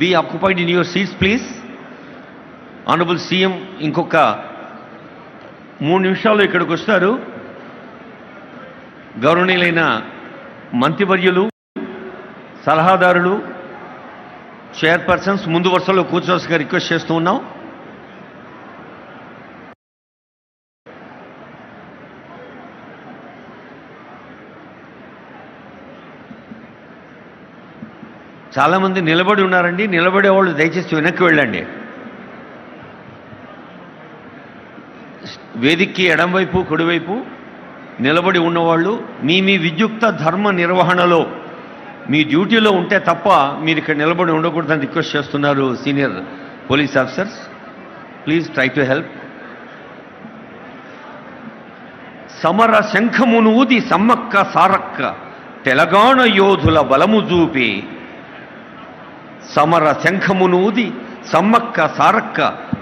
Be occupied in your seats please honourable CM ఇంకొక మూడు నిమిషాలు ఇక్కడికి వస్తారు. గౌరవనీయులైన మంత్రివర్యులు సలహాదారులు చైర్పర్సన్స్ ముందు వరుసలో కూర్చోవలసిగా రిక్వెస్ట్ చేస్తూ ఉన్నాం. చాలామంది నిలబడి ఉన్నారండి. నిలబడేవాళ్ళు దయచేసి వెనక్కి వెళ్ళండి. వేదికకి ఎడంవైపు కుడివైపు నిలబడి ఉన్నవాళ్ళు మీ మీ విద్యుక్త ధర్మ నిర్వహణలో మీ డ్యూటీలో ఉంటే తప్ప మీరు ఇక్కడ నిలబడి ఉండకూడదని రిక్వెస్ట్ చేస్తున్నారు senior police officers. Please try to help. సమర శంఖమును ఊది సమ్మక్క సారక్క తెలంగాణ యోధుల బలము చూపి సమర శంఖమునూది సమ్మక్క సారక్క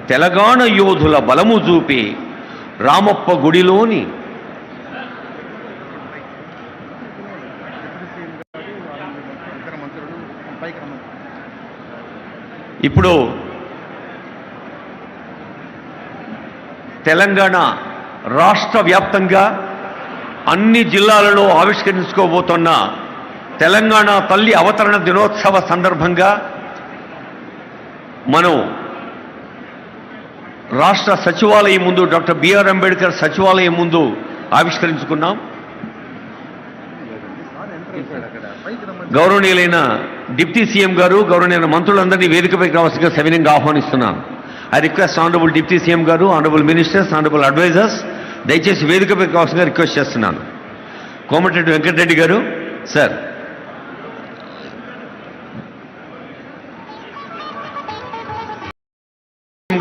తెలంగాణ యోధుల బలము చూపే రామప్ప గుడిలోని ఇప్పుడు తెలంగాణ రాష్ట్ర వ్యాప్తంగా అన్ని జిల్లాలలో ఆవిష్కరించుకోబోతున్న తెలంగాణ తల్లి అవతరణ దినోత్సవ సందర్భంగా మనం రాష్ట్ర సచివాలయం ముందు డాక్టర్ బిఆర్ అంబేద్కర్ సచివాలయం ముందు ఆవిష్కరించుకున్నాం. గౌరవనీయులైన డిప్యూటీ సీఎం గారు గౌరవనీయుల మంత్రులందరినీ వేదికపైకి రావాల్సిందిగా సవినయంగా ఆహ్వానిస్తున్నాను I request honourable deputy CM గారు ఆనరబుల్ మినిస్టర్స్ ఆనరబుల్ అడ్వైజర్స్ దయచేసి వేదికపైకి రావాల్సిందిగా రిక్వెస్ట్ చేస్తున్నాను. కోమటిరెడ్డి వెంకటరెడ్డి గారు సార్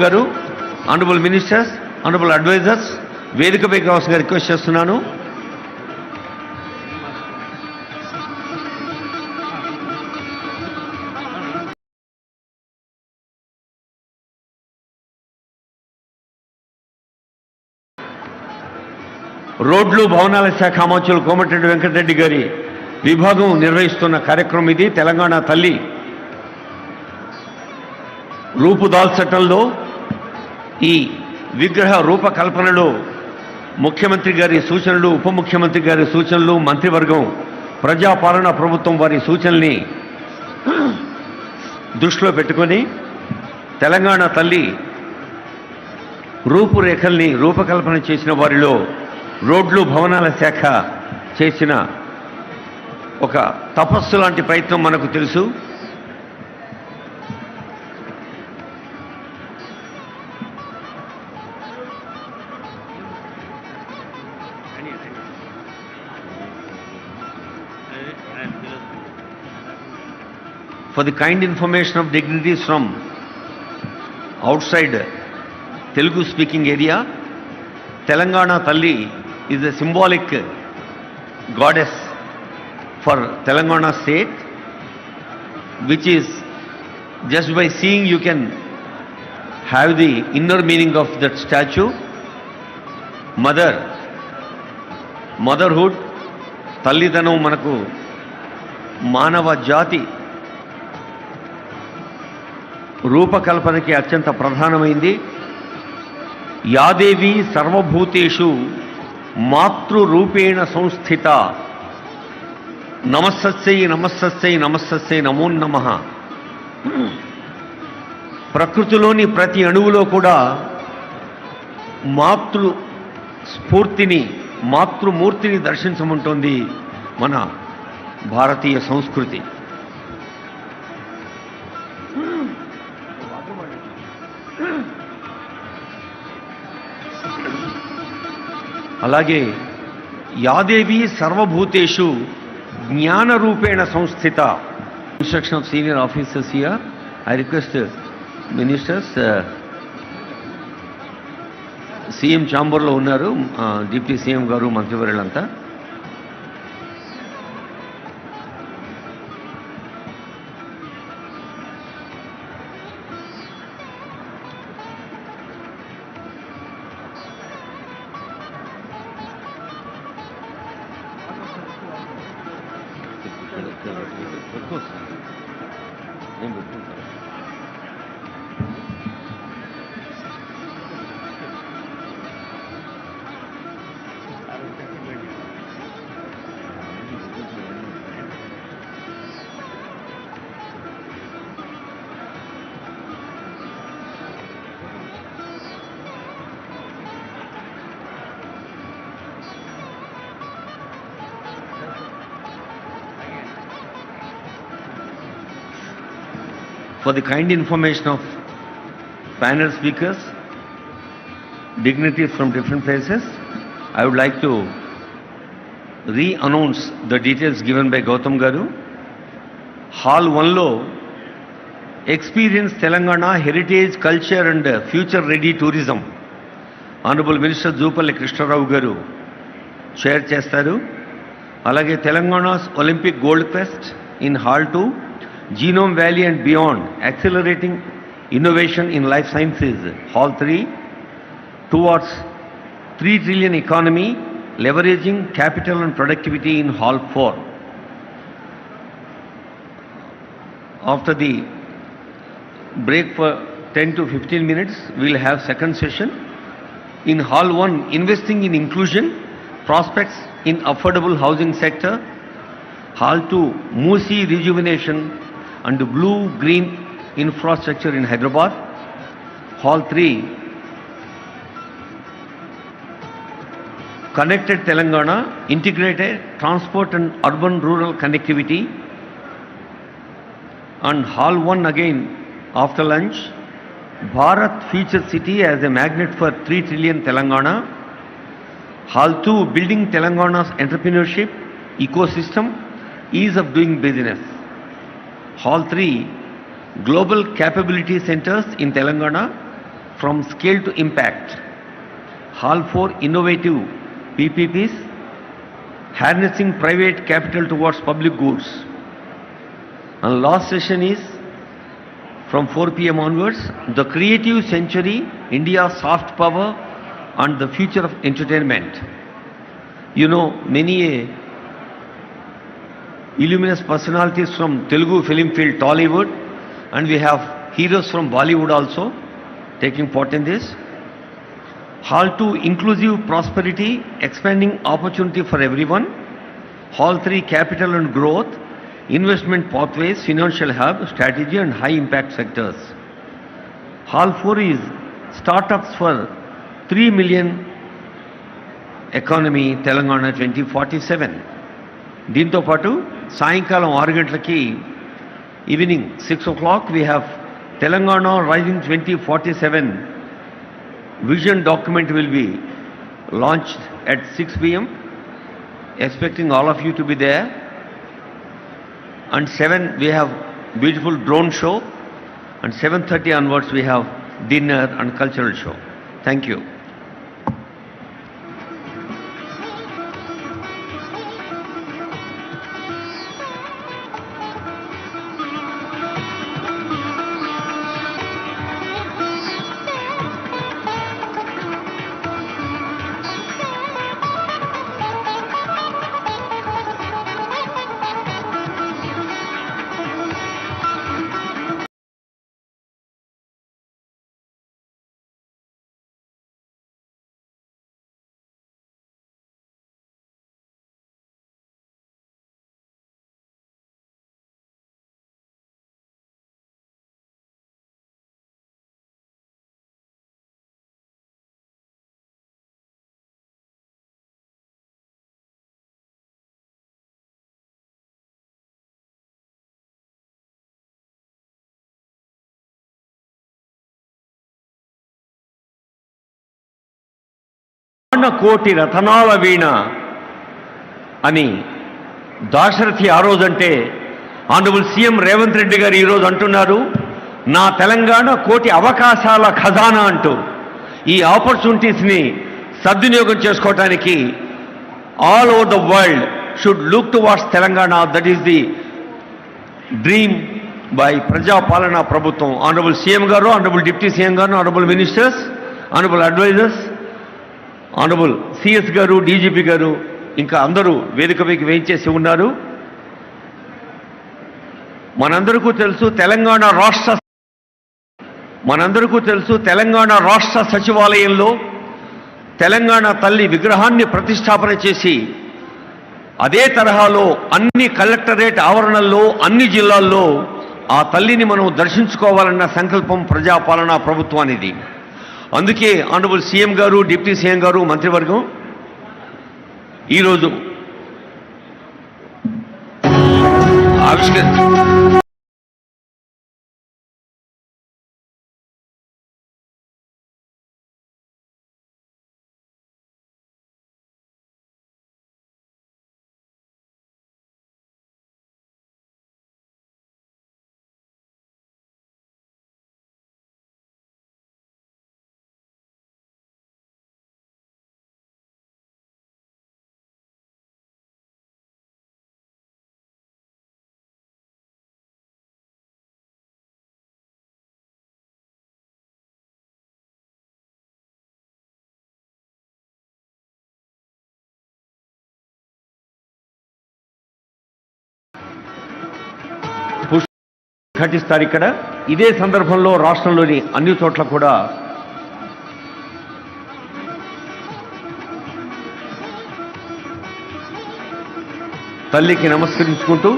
గారు ఆనరబుల్ మినిస్టర్స్ ఆనరబుల్ అడ్వైజర్స్ వేదికపై రావాల్సిందిగా రిక్వెస్ట్ చేస్తున్నాను. రోడ్లు భవనాల శాఖ అమాచులు కోమటిరెడ్డి వెంకటరెడ్డి గారి విభాగం నిర్వహిస్తున్న కార్యక్రమం ఇది. తెలంగాణ తల్లి రూపుదాల్చటంలో ఈ విగ్రహ రూపకల్పనలో ముఖ్యమంత్రి గారి సూచనలు ఉప ముఖ్యమంత్రి గారి సూచనలు మంత్రివర్గం ప్రజాపాలన ప్రభుత్వం వారి సూచనల్ని దృష్టిలో పెట్టుకొని తెలంగాణ తల్లి రూపురేఖల్ని రూపకల్పన చేసిన వారిలో రోడ్లు భవనాల శాఖ చేసిన ఒక తపస్సు లాంటి ప్రయత్నం మనకు తెలుసు. For the kind information of dignitaries from outside Telugu speaking area, Telangana Talli is a symbolic goddess for Telangana state, which is just by seeing you can have the inner meaning of that statue. Mother, motherhood, తల్లిదనం మనకు మానవ జాతి రూపకల్పనకి అత్యంత ప్రధానమైంది. యాదేవి సర్వభూతేషు మాతృరూపేణ సంస్థిత. నమస్సై నమస్సై నమస్సై నమో నమ. ప్రకృతిలోని ప్రతి అణువులో కూడా మాతృ స్ఫూర్తిని మాతృమూర్తిని దర్శించమంటుంది మన భారతీయ సంస్కృతి. అలాగే యాదేవి సర్వభూతేషు జ్ఞానరూపేణ సంస్థిత. Instruction of senior officers here I request ministers CM ఛాంబర్లో ఉన్నారు. డిప్యూటీ సీఎం గారు మంత్రివర్యులంతా. 不够吃，也不够穿。For the kind information of panel speakers, dignitaries from different places, I would like to re-announce the details given by Gautam Garu. Hall 1 లో experience Telangana heritage culture and future ready tourism honourable minister Jupalli Krishnarao garu share చేస్తారు అలాగే Telangana's Olympic gold quest in hall two Genome Valley and beyond, accelerating innovation in life sciences, Hall 3, towards 3 trillion economy, leveraging capital and productivity in Hall 4. After the break for 10 to 15 minutes, we'll have second session. In Hall 1, investing in inclusion, prospects in affordable housing sector. Hall 2, Musi rejuvenation, and blue-green infrastructure in Hyderabad. Hall 3, connected Telangana, integrated transport and urban-rural connectivity. And hall 1 again after lunch bharat future city as a magnet for 3 trillion telangana. Hall 2 building telangana's entrepreneurship ecosystem ease of doing business hall 3 global capability centers in telangana from scale to impact hall 4 innovative ppps harnessing private capital towards public goods and last session is from 4 p.m. onwards, the creative century, India's soft power and the future of entertainment. You know, many a illustrious personalities from Telugu film field Tollywood and we have heroes from Bollywood also taking part in this. Hall 2 inclusive prosperity expanding opportunity for everyone. Hall 3 capital and growth, investment pathways, financial hub, strategy and high impact sectors. Hall 4 is startups for 3 million economy Telangana 2047. దీంతోపాటు సాయంకాలం ఆరు గంటలకి evening six o'clock we have Telangana rising twenty forty seven vision document will be launch at six PM expecting all of you to be there and seven we have beautiful drone show and seven thirty onwards we have dinner and cultural show thank you కోటి రతనాల వీణ అని దాశరథి ఆ రోజంటే honourable CM Revanth Reddy గారు ఈరోజు అంటున్నారు. నా తెలంగాణ కోటి అవకాశాల ఖజానా అంటూ ఈ ఆపర్చునిటీస్ని సద్వినియోగం చేసుకోవటానికి all over the world should look to what's Telangana. That is the dream by ప్రజాపాలన ప్రభుత్వం. ఆనరబుల్ సీఎం గారు ఆనరబుల్ డిప్యూటీ సీఎం గారు honourable ministers honourable advisers honourable CS గారు డీజీపీ గారు ఇంకా అందరూ వేదిక మీకు వేయించేసి ఉన్నారు. మనందరికీ తెలుసు తెలంగాణ రాష్ట్ర మనందరికీ తెలుసు తెలంగాణ రాష్ట్ర సచివాలయంలో తెలంగాణ తల్లి విగ్రహాన్ని ప్రతిష్టాపన చేసి అదే తరహాలో అన్ని కలెక్టరేట్ ఆవరణల్లో అన్ని జిల్లాల్లో ఆ తల్లిని మనం దర్శించుకోవాలన్న సంకల్పం ప్రజాపాలనా ప్రభుత్వానిది. అందుకే ఆనరబుల్ సీఎం గారు డిప్యూటీ సీఎం గారు మంత్రివర్గం ఈరోజు ఆవిష్కరి ఉద్ఘాటిస్తారు ఇక్కడ. ఇదే సందర్భంలో రాష్ట్రంలోని అన్ని చోట్ల కూడా తల్లికి నమస్కరించుకుంటూ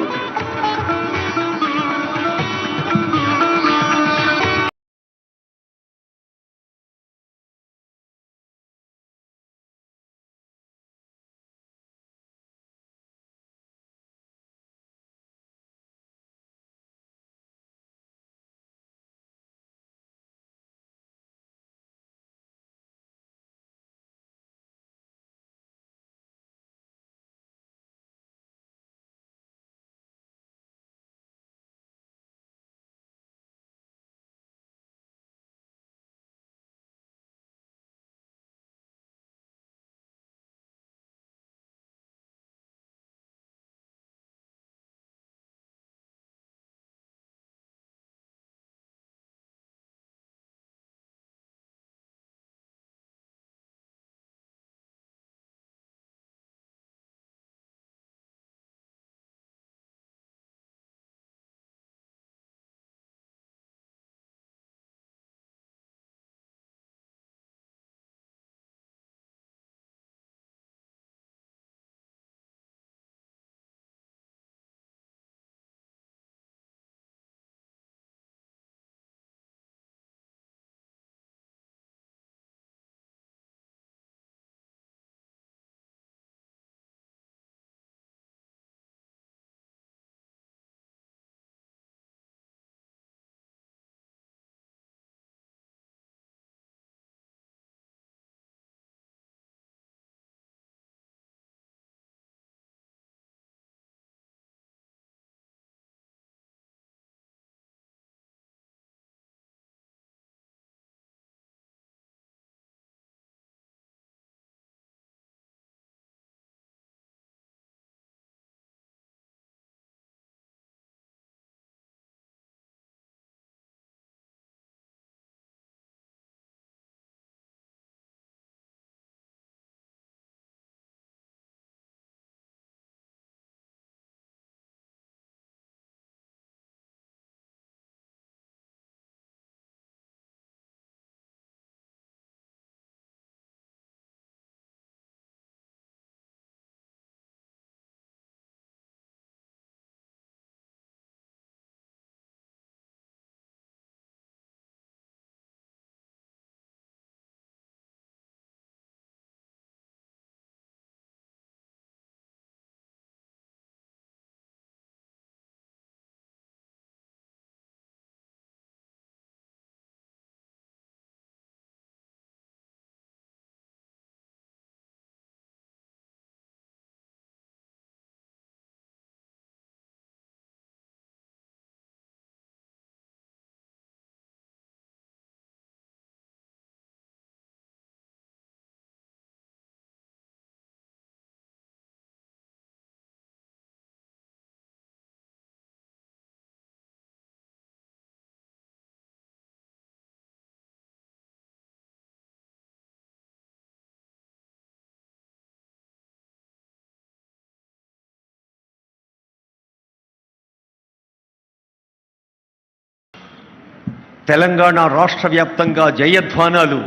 తెలంగాణ రాష్ట్ర వ్యాప్తంగా జయధ్వానాలు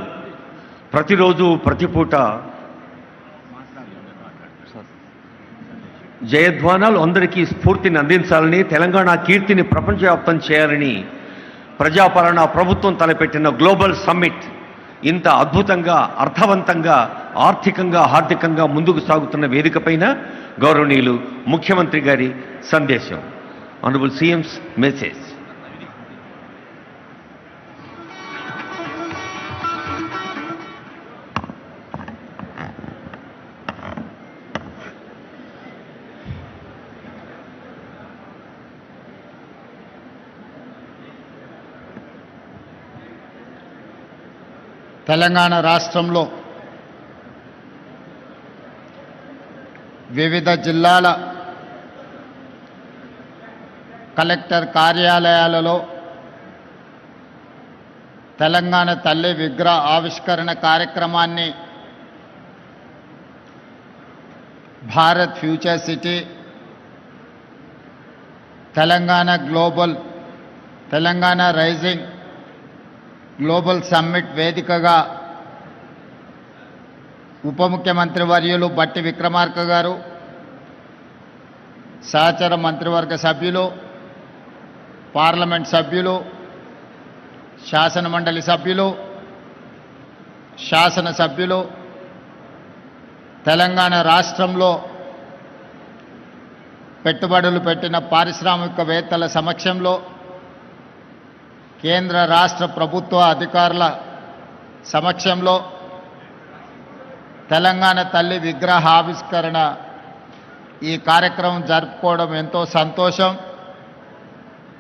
ప్రతిరోజు ప్రతిపూట జయధ్వానాలు అందరికీ స్ఫూర్తిని అందించాలని తెలంగాణ కీర్తిని ప్రపంచవ్యాప్తం చేయాలని ప్రజాపాలన ప్రభుత్వం తలపెట్టిన గ్లోబల్ సమ్మిట్ ఇంత అద్భుతంగా అర్థవంతంగా ఆర్థికంగా హార్దికంగా ముందుకు సాగుతున్న వేదికపైన గౌరవనీయులు ముఖ్యమంత్రి గారి సందేశం. ఆనరబుల్ సీఎంస్ మెసేజ్ తెలంగాణ రాష్ట్రంలో వివిధ జిల్లాల కలెక్టర్ కార్యాలయాలలో తెలంగాణ తల్లి విగ్రహ ఆవిష్కరణ కార్యక్రమాన్ని Bharat future city Telangana global Telangana rising global summit వేదికగా ఉప ముఖ్యమంత్రి వర్యులు బట్టి విక్రమార్క గారు సహచర మంత్రివర్గ సభ్యులు పార్లమెంట్ సభ్యులు శాసనమండలి సభ్యులు శాసన సభ్యులు తెలంగాణ రాష్ట్రంలో పెట్టుబడులు పెట్టిన పారిశ్రామికవేత్తల సమక్షంలో కేంద్ర రాష్ట్ర ప్రభుత్వ అధికారుల సమక్షంలో తెలంగాణ తల్లి విగ్రహ ఆవిష్కరణ ఈ కార్యక్రమం జరుపుకోవడం ఎంతో సంతోషం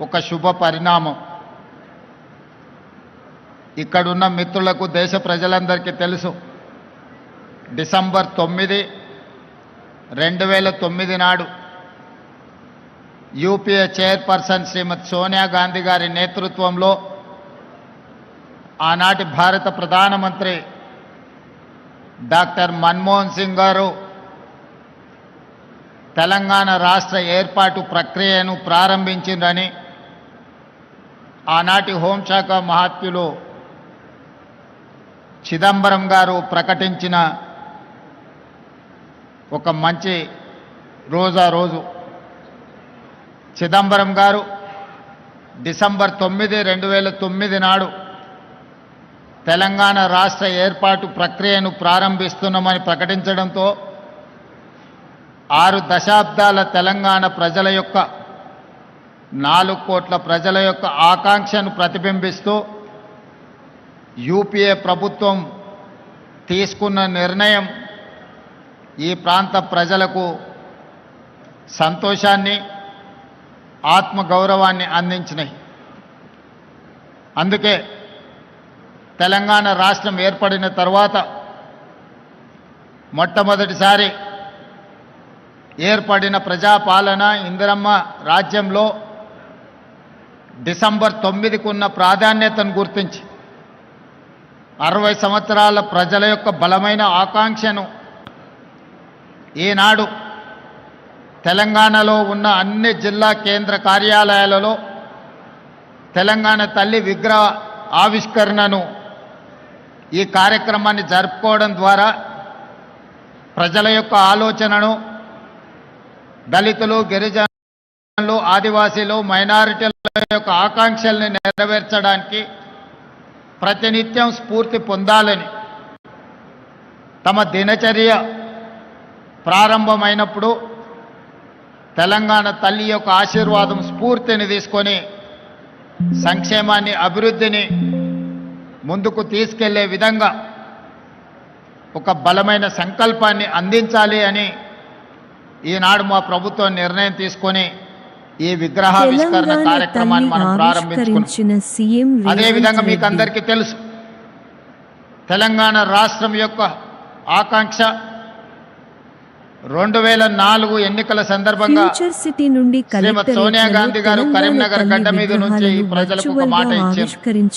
ఒక శుభ పరిణామం. ఇక్కడున్న మిత్రులకు దేశ ప్రజలందరికీ తెలుసు డిసెంబర్ తొమ్మిది రెండు వేల తొమ్మిది నాడు యూపీఏ చైర్పర్సన్ శ్రీమతి సోనియా గాంధీ గారి నేతృత్వంలో ఆనాటి భారత ప్రధానమంత్రి డాక్టర్ మన్మోహన్ సింగ్ గారు తెలంగాణ రాష్ట్ర ఏర్పాటు ప్రక్రియను ప్రారంభించిందని ఆనాటి హోంశాఖ మహాత్ములు చిదంబరం గారు ప్రకటించిన ఒక మంచి రోజా రోజు. చిదంబరం గారు డిసెంబర్ తొమ్మిది రెండు వేల తొమ్మిది నాడు తెలంగాణ రాష్ట్ర ఏర్పాటు ప్రక్రియను ప్రారంభిస్తున్నామని ప్రకటించడంతో ఆరు దశాబ్దాల తెలంగాణ ప్రజల యొక్క నాలుగు కోట్ల ప్రజల యొక్క ఆకాంక్షను ప్రతిబింబిస్తూ యూపీఏ ప్రభుత్వం తీసుకున్న నిర్ణయం ఈ ప్రాంత ప్రజలకు సంతోషాన్ని ఆత్మగౌరవాన్ని అందించినాయి. అందుకే తెలంగాణ రాష్ట్రం ఏర్పడిన తర్వాత మొట్టమొదటిసారి ఏర్పడిన ప్రజాపాలన ఇందిరమ్మ రాజ్యంలో డిసెంబర్ తొమ్మిదికి ఉన్న ప్రాధాన్యతను గుర్తించి అరవై సంవత్సరాల ప్రజల యొక్క బలమైన ఆకాంక్షను ఈనాడు తెలంగాణలో ఉన్న అన్ని జిల్లా కేంద్ర కార్యాలయాలలో తెలంగాణ తల్లి విగ్రహ ఆవిష్కరణను ఈ కార్యక్రమాన్ని జరుపుకోవడం ద్వారా ప్రజల యొక్క ఆలోచనను దళితులు గిరిజనులు ఆదివాసీలు మైనారిటీల యొక్క ఆకాంక్షల్ని నెరవేర్చడానికి ప్రతినిత్యం స్ఫూర్తి పొందాలని తమ దినచర్య ప్రారంభమైనప్పుడు తెలంగాణ తల్లి యొక్క ఆశీర్వాదం స్ఫూర్తిని తీసుకొని సంక్షేమాన్ని అభివృద్ధిని ముందుకు తీసుకెళ్ళే విధంగా ఒక బలమైన సంకల్పాన్ని అందించాలి అని ఈనాడు మా ప్రభుత్వం నిర్ణయం తీసుకొని ఈ విగ్రహావిష్కరణ కార్యక్రమాన్ని మనం ప్రారంభించుకున్నాం అదేవిధంగా మీకు. అందరికీ తెలుసు తెలంగాణ రాష్ట్రం యొక్క ఆకాంక్ష రెండు వేల నాలుగు ఎన్నికల సందర్భంగా సిటీ నుండి శ్రీమతి సోనియా గాంధీ గారు కరీంనగర్ గడ్డ మీద నుంచి ప్రజలకు ఒక మాట ఇచ్చారు.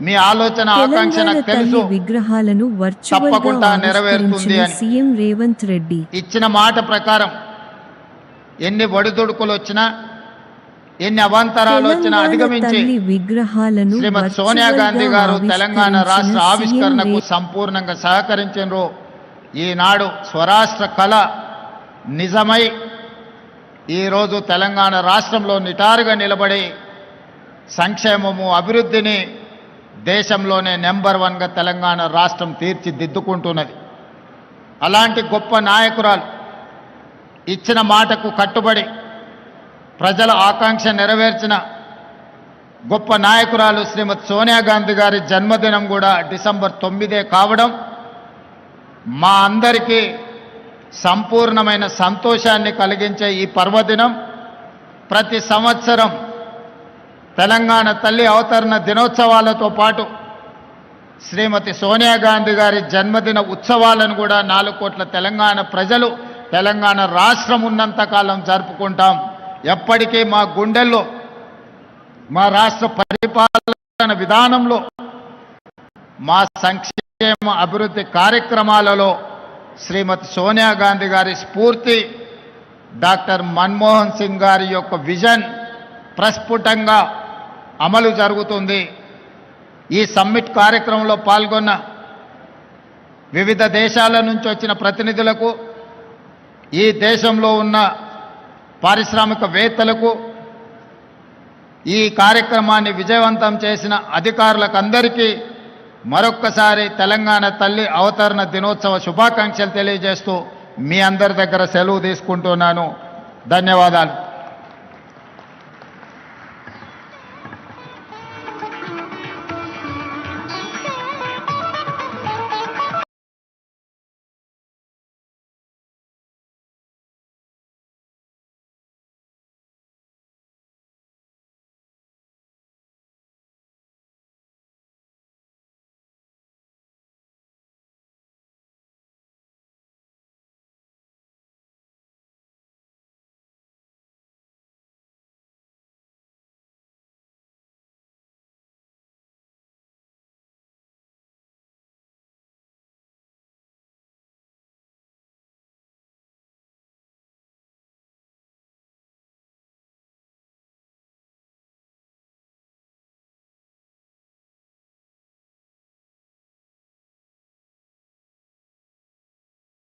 మీ ఆలోచన ఆకాంక్ష నాకు తెలుసు విగ్రహాలను తప్పకుండా నెరవేరుతుంది అని. సీఎం రేవంత్ రెడ్డి ఇచ్చిన మాట ప్రకారం ఎన్ని ఒడిదుడుకులు వచ్చినా ఎన్ని అవాంతరాలు వచ్చినా అధిగమించి విగ్రహాలను శ్రీమతి సోనియా గాంధీ గారు తెలంగాణ రాష్ట్ర ఆవిష్కరణకు సంపూర్ణంగా సహకరించారు ఈనాడు స్వరాష్ట్ర కళ నిజమై ఈరోజు తెలంగాణ రాష్ట్రంలో నిటారుగా నిలబడి సంక్షేమము అభివృద్ధిని దేశంలోనే నెంబర్ వన్గా తెలంగాణ రాష్ట్రం తీర్చిదిద్దుకుంటున్నది. అలాంటి గొప్ప నాయకురాలు ఇచ్చిన మాటకు కట్టుబడి ప్రజల ఆకాంక్ష నెరవేర్చిన గొప్ప నాయకురాలు శ్రీమతి సోనియా గాంధీ గారి జన్మదినం కూడా డిసెంబర్ తొమ్మిదే కావడం మా అందరికీ సంపూర్ణమైన సంతోషాన్ని కలిగించే ఈ పర్వదినం ప్రతి సంవత్సరం తెలంగాణ తల్లి అవతరణ దినోత్సవాలతో పాటు శ్రీమతి సోనియా గాంధీ గారి జన్మదిన ఉత్సవాలను కూడా నాలుగు కోట్ల తెలంగాణ ప్రజలు తెలంగాణ రాష్ట్రం ఉన్నంతకాలం జరుపుకుంటాం. ఎప్పటికీ మా గుండెల్లో మా రాష్ట్ర పరిపాలన విధానంలో మా సంక్షేమ అభివృద్ధి కార్యక్రమాలలో శ్రీమతి సోనియా గాంధీ గారి స్ఫూర్తి డాక్టర్ మన్మోహన్ సింగ్ గారి యొక్క విజన్ ప్రస్ఫుటంగా అమలు జరుగుతుంది. ఈ సమ్మిట్ కార్యక్రమంలో పాల్గొన్న వివిధ దేశాల నుంచి వచ్చిన ప్రతినిధులకు ఈ దేశంలో ఉన్న పారిశ్రామికవేత్తలకు ఈ కార్యక్రమాన్ని విజయవంతం చేసిన అధికారులకు అందరికీ మరొక్కసారి తెలంగాణ తల్లి అవతరణ దినోత్సవ శుభాకాంక్షలు తెలియజేస్తూ మీ అందరి దగ్గర సెలవు తీసుకుంటున్నాను. ధన్యవాదాలు.